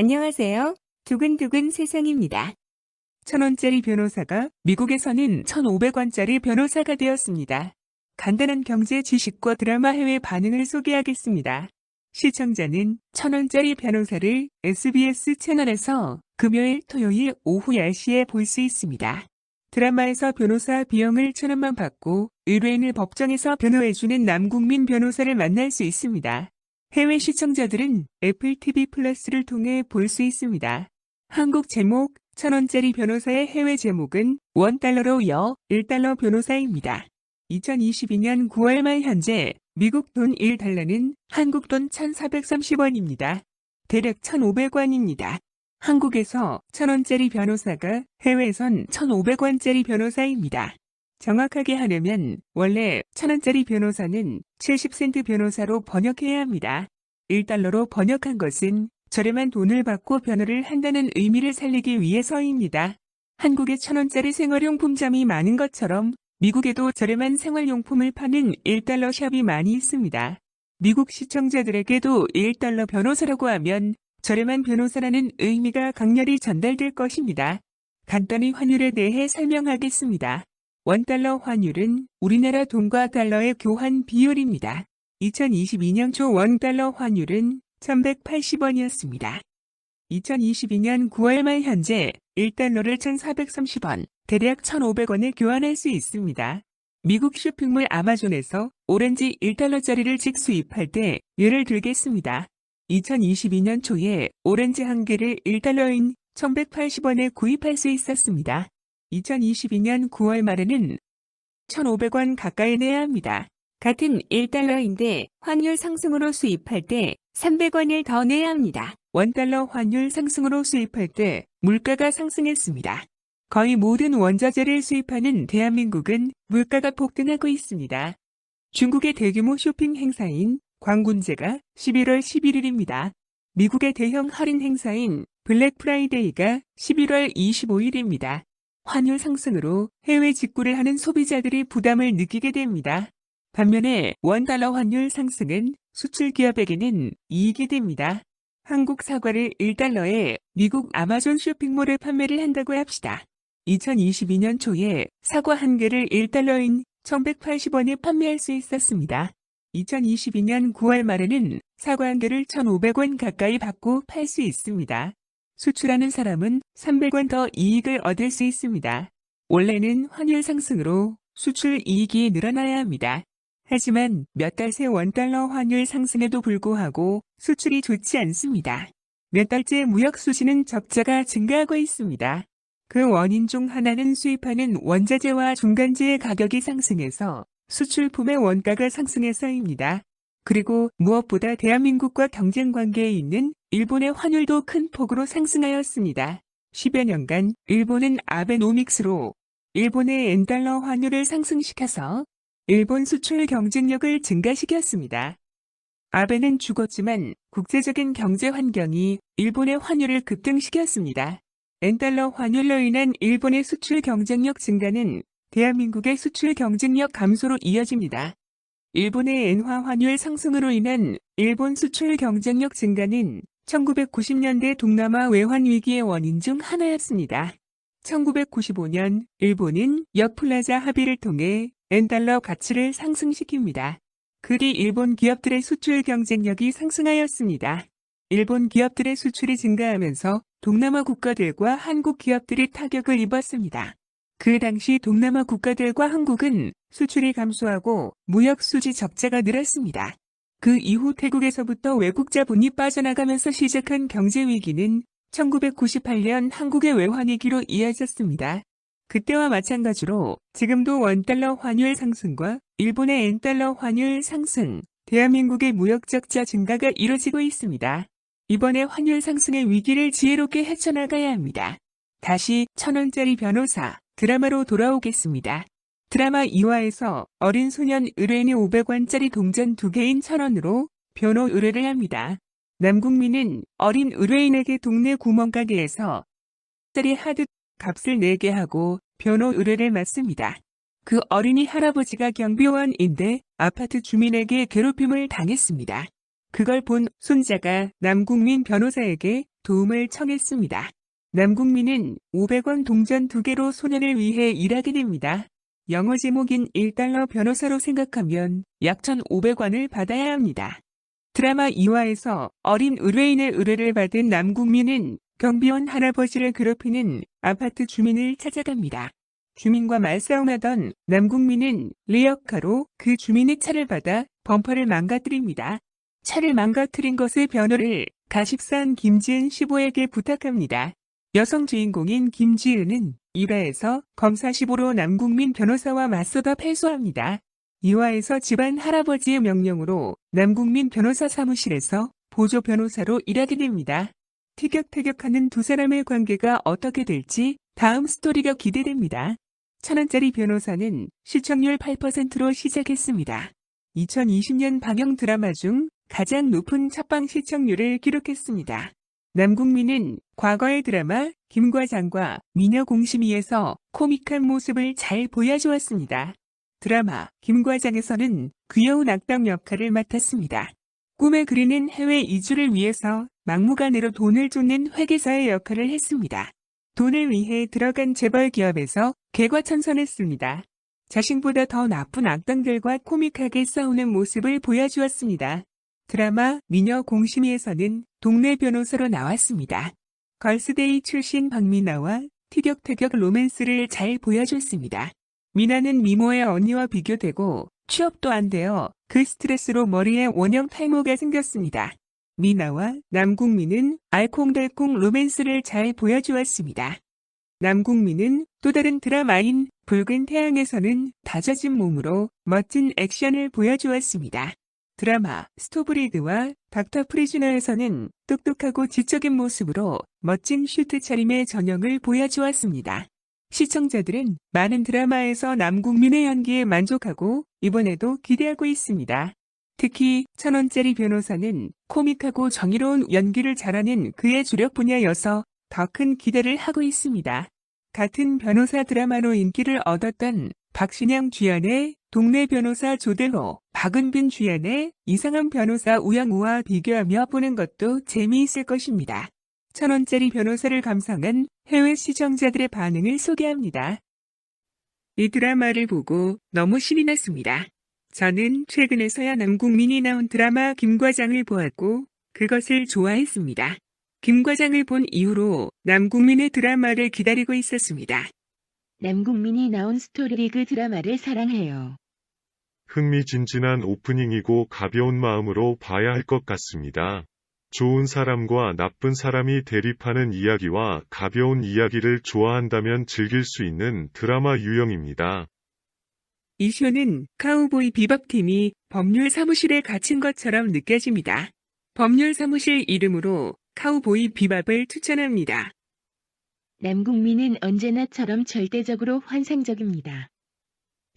안녕하세요. 두근두근 세상입니다. 천원짜리 변호사가 미국에서는 1,500원짜리 변호사가 되었습니다. 간단한 경제 지식과 드라마 해외 반응을 소개하겠습니다. 시청자는 천원짜리 변호사를 SBS 채널에서 금요일, 토요일 오후 10시에 볼 수 있습니다. 드라마에서 변호사 비용을 천원만 받고 의뢰인을 법정에서 변호해주는 남국민 변호사를 만날 수 있습니다. 해외 시청자들은 애플 TV 플러스를 통해 볼 수 있습니다. 한국 제목 천원짜리 변호사의 해외 제목은 원달러로 여 1달러 변호사입니다. 2022년 9월 말 현재 미국 돈 1달러는 한국 돈 1430원입니다. 대략 1500원입니다. 한국에서 천원짜리 변호사가 해외에선 1500원짜리 변호사입니다. 정확하게 하려면 원래 천원짜리 변호사는 70센트 변호사로 번역해야 합니다. 1달러로 번역한 것은 저렴한 돈을 받고 변호를 한다는 의미를 살리기 위해서입니다. 한국에 천원짜리 생활용품점이 많은 것처럼 미국에도 저렴한 생활용품을 파는 1달러 샵이 많이 있습니다. 미국 시청자들에게도 1달러 변호사라고 하면 저렴한 변호사라는 의미가 강렬히 전달될 것입니다. 간단히 환율에 대해 설명하겠습니다. 원달러 환율은 우리나라 돈과 달러의 교환 비율입니다. 2022년 초 원달러 환율은 1180원이었습니다. 2022년 9월 말 현재 1달러를 1430원, 대략 1500원에 교환할 수 있습니다. 미국 쇼핑몰 아마존에서 오렌지 1달러짜리를 직수입할 때 예를 들겠습니다. 2022년 초에 오렌지 한 개를 1달러인 1180원에 구입할 수 있었습니다. 2022년 9월 말에는 1,500원 가까이 내야 합니다. 같은 1달러인데 환율 상승으로 수입할 때 300원을 더 내야 합니다. 원달러 환율 상승으로 수입할 때 물가가 상승했습니다. 거의 모든 원자재를 수입하는 대한민국은 물가가 폭등하고 있습니다. 중국의 대규모 쇼핑 행사인 광군제가 11월 11일입니다. 미국의 대형 할인 행사인 블랙 프라이데이가 11월 25일입니다. 환율 상승으로 해외 직구를 하는 소비자들이 부담을 느끼게 됩니다. 반면에 원달러 환율 상승은 수출 기업에게는 이익이 됩니다. 한국 사과를 1달러에 미국 아마존 쇼핑몰에 판매를 한다고 합시다. 2022년 초에 사과 한 개를 1달러인 1180원에 판매할 수 있었습니다. 2022년 9월 말에는 사과 한 개를 1,500원 가까이 받고 팔 수 있습니다. 수출하는 사람은 300원 더 이익을 얻을 수 있습니다. 원래는 환율 상승으로 수출 이익이 늘어나야 합니다. 하지만 몇 달 새 원달러 환율 상승에도 불구하고 수출이 좋지 않습니다. 몇 달째 무역 수지는 적자가 증가하고 있습니다. 그 원인 중 하나는 수입하는 원자재와 중간재의 가격이 상승해서 수출품의 원가가 상승해서입니다. 그리고 무엇보다 대한민국과 경쟁 관계에 있는 일본의 환율도 큰 폭으로 상승하였습니다. 10여 년간 일본은 아베노믹스로 일본의 엔달러 환율을 상승시켜서 일본 수출 경쟁력을 증가시켰습니다. 아베는 죽었지만 국제적인 경제 환경이 일본의 환율을 급등시켰습니다. 엔달러 환율로 인한 일본의 수출 경쟁력 증가는 대한민국의 수출 경쟁력 감소로 이어집니다. 일본의 엔화 환율 상승으로 인한 일본 수출 경쟁력 증가는 1990년대 동남아 외환 위기의 원인 중 하나였습니다. 1995년 일본은 역플라자 합의를 통해 엔달러 가치를 상승시킵니다. 그 뒤 일본 기업들의 수출 경쟁력이 상승하였습니다. 일본 기업들의 수출이 증가하면서 동남아 국가들과 한국 기업들이 타격을 입었습니다. 그 당시 동남아 국가들과 한국은 수출이 감소하고 무역 수지 적자가 늘었습니다. 그 이후 태국에서부터 외국 자본이 빠져나가면서 시작한 경제 위기는 1998년 한국의 외환위기로 이어졌습니다. 그때와 마찬가지로 지금도 원달러 환율 상승과 일본의 엔달러 환율 상승, 대한민국의 무역 적자 증가가 이뤄지고 있습니다. 이번에 환율 상승의 위기를 지혜롭게 헤쳐나가야 합니다. 다시 천원짜리 변호사 드라마로 돌아오겠습니다. 드라마 2화에서 어린 소년 의뢰인이 500원짜리 동전 두 개인 천원으로 변호 의뢰를 합니다. 남국민은 어린 의뢰인에게 동네 구멍가게에서 짜리 하드 값을 내게 하고 변호 의뢰를 맡습니다. 그 어린이 할아버지가 경비원인데 아파트 주민에게 괴롭힘을 당했습니다. 그걸 본 손자가 남국민 변호사에게 도움을 청했습니다. 남국민은 500원 동전 두 개로 소년을 위해 일하게 됩니다. 영어 제목인 1달러 변호사로 생각하면 약 1,500원을 받아야 합니다. 드라마 2화에서 어린 의뢰인의 의뢰를 받은 남국민은 경비원 할아버지를 괴롭히는 아파트 주민을 찾아갑니다. 주민과 말싸움하던 남국민은 레어카로 그 주민의 차를 받아 범퍼를 망가뜨립니다. 차를 망가뜨린 것의 변호를 가십사한 김지은 시보에게 부탁합니다. 여성 주인공인 김지은은 1화에서 검사 시보로 남국민 변호사와 맞서다 패소합니다. 2화에서 집안 할아버지의 명령으로 남국민 변호사 사무실에서 보조 변호사로 일하게 됩니다. 티격태격하는 두 사람의 관계가 어떻게 될지 다음 스토리가 기대됩니다. 천원짜리 변호사는 시청률 8%로 시작했습니다. 2020년 방영 드라마 중 가장 높은 첫방 시청률을 기록했습니다. 남국민은 과거의 드라마 김과장과 미녀 공심이에서 코믹한 모습을 잘 보여주었습니다. 드라마 김과장에서는 귀여운 악당 역할을 맡았습니다. 꿈에 그리는 해외 이주를 위해서 막무가내로 돈을 쫓는 회계사의 역할을 했습니다. 돈을 위해 들어간 재벌 기업에서 개과천선했습니다. 자신보다 더 나쁜 악당들과 코믹하게 싸우는 모습을 보여주었습니다. 드라마 미녀 공심이에서는 동네 변호사로 나왔습니다. 걸스데이 출신 박미나와 티격태격 로맨스를 잘 보여줬습니다. 미나는 미모의 언니와 비교되고 취업도 안 되어 그 스트레스로 머리에 원형 탈모가 생겼습니다. 미나와 남국민은 알콩달콩 로맨스를 잘 보여주었습니다. 남국민은 또 다른 드라마인 붉은 태양에서는 다져진 몸으로 멋진 액션을 보여주었습니다. 드라마 스토브리드와 닥터 프리즈너에서는 똑똑하고 지적인 모습으로 멋진 슈트 차림의 전형을 보여주었습니다. 시청자들은 많은 드라마에서 남국민의 연기에 만족하고 이번에도 기대하고 있습니다. 특히 천원짜리 변호사는 코믹하고 정의로운 연기를 잘하는 그의 주력 분야여서 더 큰 기대를 하고 있습니다. 같은 변호사 드라마로 인기를 얻었던 박신양 주연의 동네 변호사 조대호, 박은빈 주연의 이상한 변호사 우영우와 비교하며 보는 것도 재미있을 것입니다. 천원짜리 변호사를 감상한 해외 시청자들의 반응을 소개합니다. 이 드라마를 보고 너무 신이 났습니다. 저는 최근에서야 남국민이 나온 드라마 김과장을 보았고 그것을 좋아했습니다. 김과장을 본 이후로 남국민의 드라마를 기다리고 있었습니다. 남국민이 나온 스토리리그 드라마를 사랑해요. 흥미진진한 오프닝이고 가벼운 마음으로 봐야 할 것 같습니다. 좋은 사람과 나쁜 사람이 대립하는 이야기와 가벼운 이야기를 좋아한다면 즐길 수 있는 드라마 유형입니다. 이 쇼는 카우보이 비밥팀이 법률 사무실에 갇힌 것처럼 느껴집니다. 법률 사무실 이름으로 카우보이 비밥을 추천합니다. 남국민은 언제나처럼 절대적으로 환상적입니다.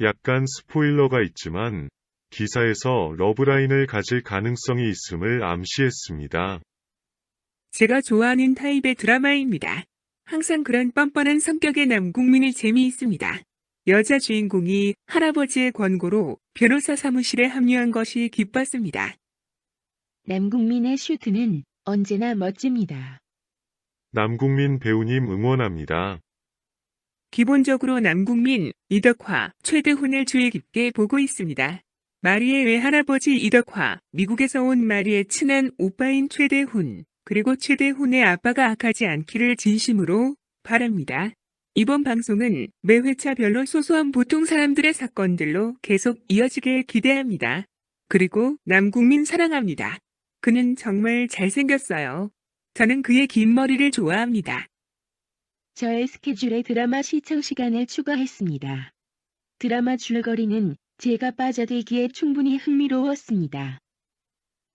약간 스포일러가 있지만 기사에서 러브라인을 가질 가능성이 있음을 암시했습니다. 제가 좋아하는 타입의 드라마입니다. 항상 그런 뻔뻔한 성격의 남국민이 재미있습니다. 여자 주인공이 할아버지의 권고로 변호사 사무실에 합류한 것이 기뻤습니다. 남국민의 슈트는 언제나 멋집니다. 남국민 배우님 응원합니다. 기본적으로 남국민, 이덕화, 최대훈을 주의 깊게 보고 있습니다. 마리의 외할아버지 이덕화, 미국에서 온 마리의 친한 오빠인 최대훈, 그리고 최대훈의 아빠가 악하지 않기를 진심으로 바랍니다. 이번 방송은 매 회차별로 소소한 보통 사람들의 사건들로 계속 이어지길 기대합니다. 그리고 남국민 사랑합니다. 그는 정말 잘생겼어요. 저는 그의 긴 머리를 좋아합니다. 저의 스케줄에 드라마 시청 시간을 추가했습니다. 드라마 줄거리는 제가 빠져들기에 충분히 흥미로웠습니다.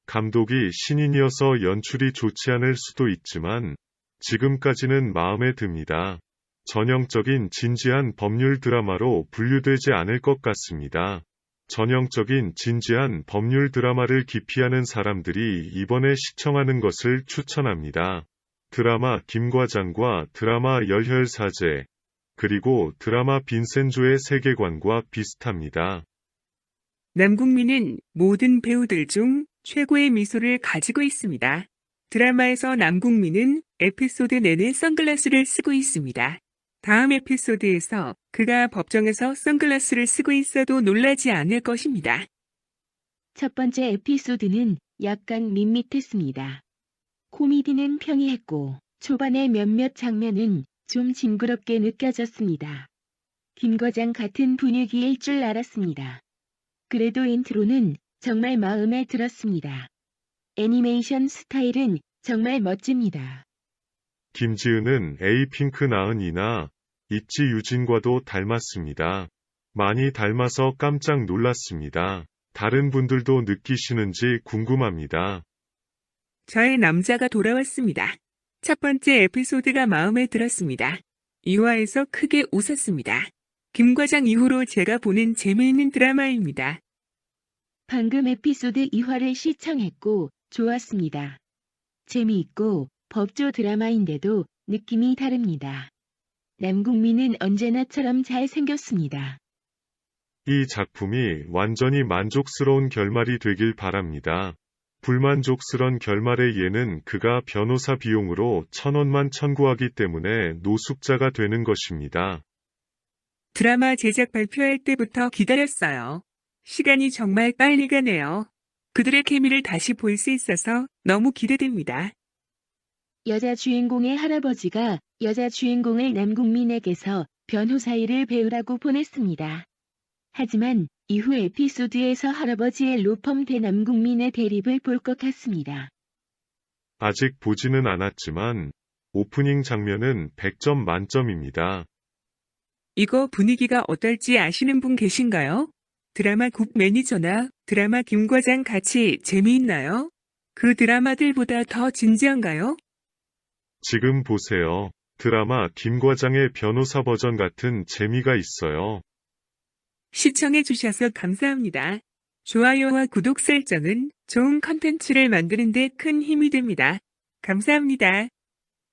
감독이 신인이어서 연출이 좋지 않을 수도 있지만 지금까지는 마음에 듭니다. 전형적인 진지한 법률 드라마로 분류되지 않을 것 같습니다. 전형적인 진지한 법률 드라마를 기피하는 사람들이 이번에 시청하는 것을 추천합니다. 드라마 김과장과 드라마 열혈사제, 그리고 드라마 빈센조의 세계관과 비슷합니다. 남국민은 모든 배우들 중 최고의 미소를 가지고 있습니다. 드라마에서 남궁민은 에피소드 내내 선글라스를 쓰고 있습니다. 다음 에피소드에서 그가 법정에서 선글라스를 쓰고 있어도 놀라지 않을 것입니다. 첫 번째 에피소드는 약간 밋밋했습니다. 코미디는 평이했고 초반의 몇몇 장면은 좀 징그럽게 느껴졌습니다. 김과장 같은 분위기일 줄 알았습니다. 그래도 인트로는 정말 마음에 들었습니다. 애니메이션 스타일은 정말 멋집니다. 김지은은 에이핑크 나은이나 있지 유진과도 닮았습니다. 많이 닮아서 깜짝 놀랐습니다. 다른 분들도 느끼시는지 궁금합니다. 저의 남자가 돌아왔습니다. 첫 번째 에피소드가 마음에 들었습니다. 2화에서 크게 웃었습니다. 김과장 이후로 제가 보는 재미있는 드라마입니다. 방금 에피소드 2화를 시청했고 좋았습니다. 재미있고 법조 드라마인데도 느낌이 다릅니다. 남궁민은 언제나처럼 잘생겼습니다. 이 작품이 완전히 만족스러운 결말이 되길 바랍니다. 불만족스런 결말의 예는 그가 변호사 비용으로 천원만 청구하기 때문에 노숙자가 되는 것입니다. 드라마 제작 발표할 때부터 기다렸어요. 시간이 정말 빨리 가네요. 그들의 케미를 다시 볼 수 있어서 너무 기대됩니다. 여자 주인공의 할아버지가 여자 주인공을 남궁민에게서 변호사 일을 배우라고 보냈습니다. 하지만 이후 에피소드에서 할아버지의 로펌 대 남궁민의 대립을 볼 것 같습니다. 아직 보지는 않았지만 오프닝 장면은 100점 만점입니다. 이거 분위기가 어떨지 아시는 분 계신가요? 드라마 국 매니저나 드라마 김과장 같이 재미있나요? 그 드라마들보다 더 진지한가요? 지금 보세요. 드라마 김과장의 변호사 버전 같은 재미가 있어요. 시청해주셔서 감사합니다. 좋아요와 구독 설정은 좋은 컨텐츠를 만드는 데 큰 힘이 됩니다. 감사합니다.